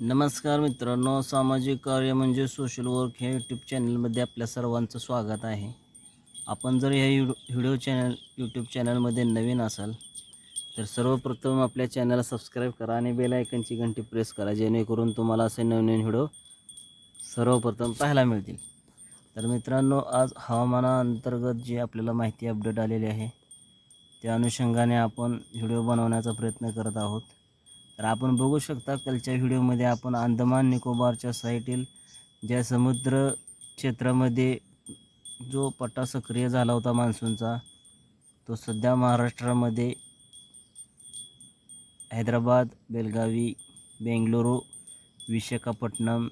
नमस्कार मित्रांनो सामाजिक कार्य म्हणजे सोशल वर्क ह्या यूट्यूब चॅनलमध्ये आपल्या सर्वांचं स्वागत आहे. आपण जर ह्या यू व्हिडिओ चॅनल यूट्यूब चॅनलमध्ये नवीन असाल तर सर्वप्रथम आपल्या चॅनलला सबस्क्राईब करा आणि बेल आयकनची घंटी प्रेस करा जेणेकरून तुम्हाला असे नवीन व्हिडिओ सर्वप्रथम पाहायला मिळतील. तर मित्रांनो आज हवामानाअंतर्गत जी आपल्याला माहिती अपडेट आलेली आहे त्या अनुषंगाने आपण व्हिडिओ बनवण्याचा प्रयत्न करत आहोत. तर आपण बघू शकता कालच्या व्हिडिओमध्ये आपण अंदमान निकोबारच्या साईटील ज्या समुद्र क्षेत्रामध्ये जो पट्टा सक्रिय झाला होता मान्सूनचा तो सध्या महाराष्ट्रामध्ये हैदराबाद बेलगावी बेंगलुरू विशाखापट्टणम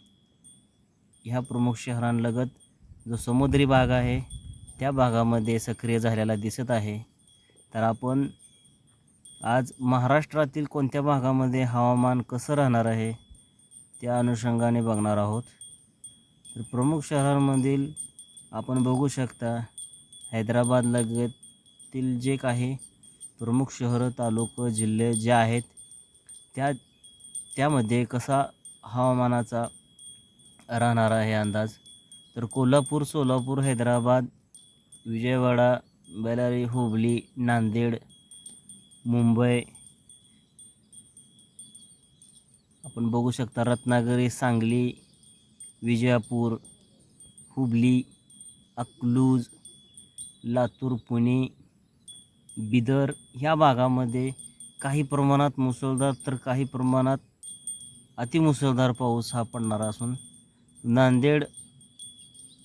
ह्या प्रमुख शहरांलगत जो समुद्री भाग आहे त्या भागामध्ये सक्रिय झालेला दिसत आहे. तर आपण आज महाराष्ट्रातील कोणत्या भागामध्ये हवामान कसं राहणार आहे त्या अनुषंगाने बघणार आहोत. तर प्रमुख शहरांमधील आपण बघू शकता हैदराबाद लगतील जे काही प्रमुख शहरं तालुकं जिल्हे जे आहेत त्या त्यामध्ये कसा हवामानाचा राहणार आहे अंदाज. तर कोल्हापूर सोलापूर हैदराबाद विजयवाडा बेलारी हुबली नांदेड मुंबई. आपण बघू शकता रत्नागिरी सांगली विजयापूर हुबली अकलूज लातूर पुणे बिदर ह्या भागामध्ये काही प्रमाणात मुसळधार तर काही प्रमाणात अतिमुसळधार पाऊस हा पडणारा असून नांदेड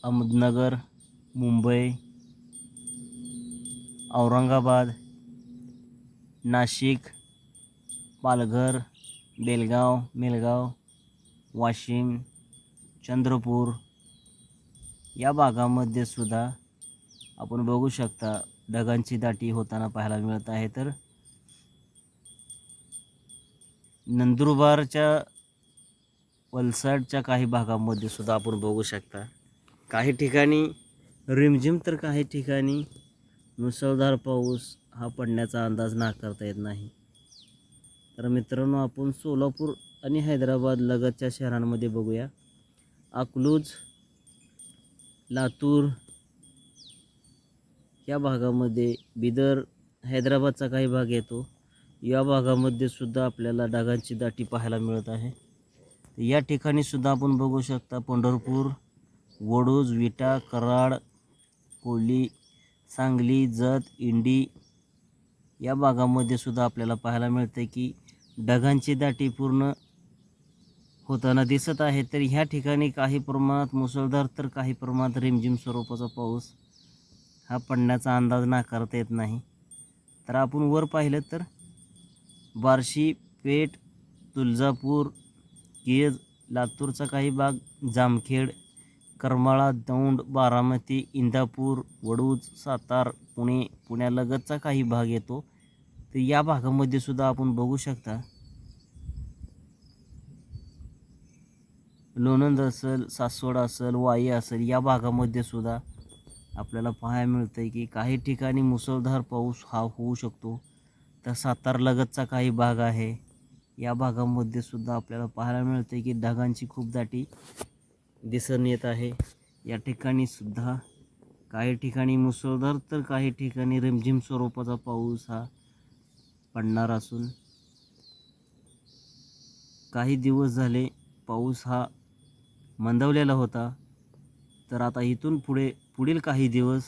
अहमदनगर मुंबई औरंगाबाद नाशिक पालघर बेलगाव मेलगाव वाशिम चंद्रपूर या भागामध्ये सुद्धा आपण बघू शकता ढगांची दाटी होताना पाहायला मिळत आहे. तर नंदुरबारच्या वलसाडच्या काही भागामध्ये सुद्धा आपण बघू शकता. काही ठिकाणी रिमझिम तर काही ठिकाणी मुसळधार पाऊस हा पडण्याचा अंदाज नाकारता येत नाही. तर मित्रांनो आपण सोलापूर आणि हैदराबाद लगतच्या शहरांमध्ये बघूया. अकलूज लातूर या भागामध्ये बिदर हैदराबादचा काही भाग येतो. या भागामध्ये सुद्धा आपल्याला डागांची दाटी पाहायला मिळत आहे. या ठिकाणी सुद्धा आपण बघू शकता पंढरपूर वडूज विटा कराड कोली सांगली जत इंडी या भागामध्ये सुद्धा आपल्याला पाहायला मिळते की ढगांची दाटी पूर्ण होताना दिसत आहे. तर ह्या ठिकाणी काही प्रमाणात मुसळधार तर काही प्रमाणात रिमझिम स्वरूपाचा पाऊस हा पडण्याचा अंदाज नाकारता येत नाही. तर आपण वर पाहिलं तर बार्शी पेठ तुळजापूर केज लातूरचा काही भाग जामखेड करमाळा दौंड बारामती इंदापूर वडूज सातार पुणे पुण्यालगतचा काही भाग येतो. तर या भागामध्ये सुद्धा आपण बघू शकता. लोणंद असेल सासवड असेल वाई असेल या भागामध्ये सुद्धा आपल्याला पाहायला मिळतं आहे की काही ठिकाणी मुसळधार पाऊस हा होऊ शकतो. तर सातारलगतचा काही भाग आहे. या भागामध्ये सुद्धा आपल्याला पाहायला मिळतं आहे की ढगांची खूप दाटी. दिसून येत आहे. या ठिकाणी सुद्धा काही ठिकाणी मुसळधार तर काही ठिकाणी रिमझिम स्वरूपाचा पाऊस हा पडणार असून काही दिवस झाले पाऊस हा मंदवलेला होता. तर आता इथून पुढे पुढील काही दिवस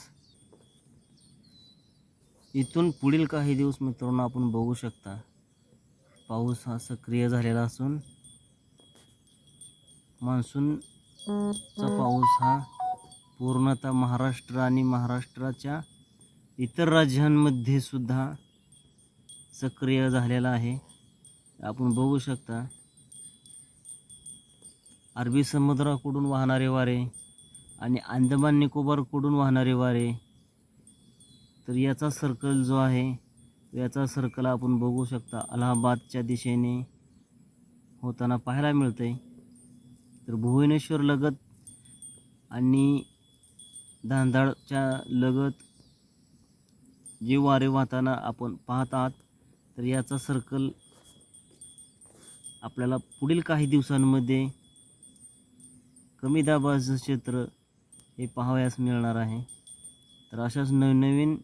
इथून पुढील काही दिवस मित्रांनो आपण बघू शकता. पाऊस हा सक्रिय झालेला असून मान्सून चा पाऊस हा पूर्णतः महाराष्ट्र आणि महाराष्ट्राच्या इतर राज्यांमध्ये सुद्धा सक्रिय झालेला आहे. आपण बघू शकता अरबी समुद्राकडून वाहणारे वारे आणि अंदमान निकोबारकडून वाहणारे वारे तर याचा सर्कल जो आहे याचा सर्कल आपण बघू शकता अलाहाबादच्या दिशेने होताना पाहायला मिळतं आहे तर भुवनेश्वर लगत आणि धांधाडच्या लगत जे वारे वाहताना आपण पाहत आहात तर याचा सर्कल आपल्याला पुढील काही दिवसांमध्ये कमी दाबाचं क्षेत्र हे पाहावयास मिळणार आहे. तर अशाच नवनवीन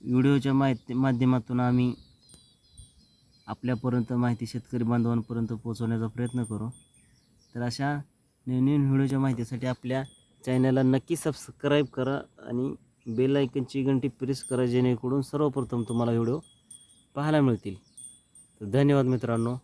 व्हिडिओच्या माहिती माध्यमातून आम्ही आपल्यापर्यंत माहिती शेतकरी बांधवांपर्यंत पोहोचवण्याचा प्रयत्न करू. तर अशा नवीन व्हिडिओच्या माहितीसाठी आपल्या चॅनलला नक्की सबस्क्राईब करा आणि बेल आयकनची घंटी प्रेस करा जेणेकरून सर्वप्रथम तुम्हाला व्हिडिओ पाहायला मिळतील. तर धन्यवाद मित्रांनो.